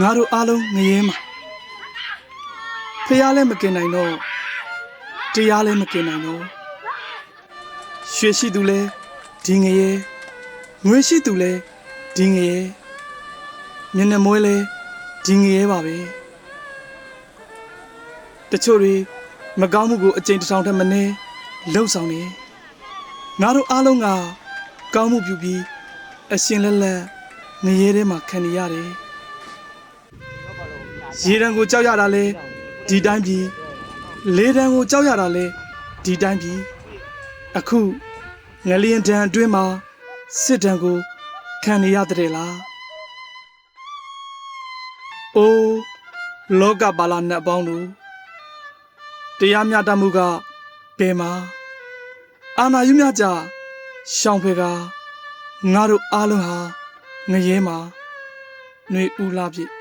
ငါတို့အားလုံးငရဲမှာဖះလည်းမกินနိုင်တော့တရားလည်းမกินနိုင်တော့ရွှေရှိသူလဲဒီငရဲငွေရှိသူလဲဒီငရဲမျက်နှာမွေးလဲဒီငရဲပါပဲတချို့တွေမကောင်းမှုကိုအကျဉ်းတစ်ထောင်ထက်မနည်းလှုပ်ဆောင်နေငါတို့အားလုံးကကောင်းမှုပြုပြီးအရှင်လက်လက်ငရဲထဲမှာခံနေရတယ် ရေတံကိုကြောက်ရတာလဲဒီတိုင်းပြီလေတံကိုကြောက်ရတာလဲဒီတိုင်းပြီအခုငလျင်တံအတွင်းမှာစစ်တံကိုခံနေရတဲ့လားအိုးလောကပါလာနတ်ပေါင်းတို့တရားမျှတမှုကဘယ်မှာအာနာယုမြကြရှောင်းဖေကငါတို့အားလုံးဟာငရဲမှာຫນွေဦးလာပြီ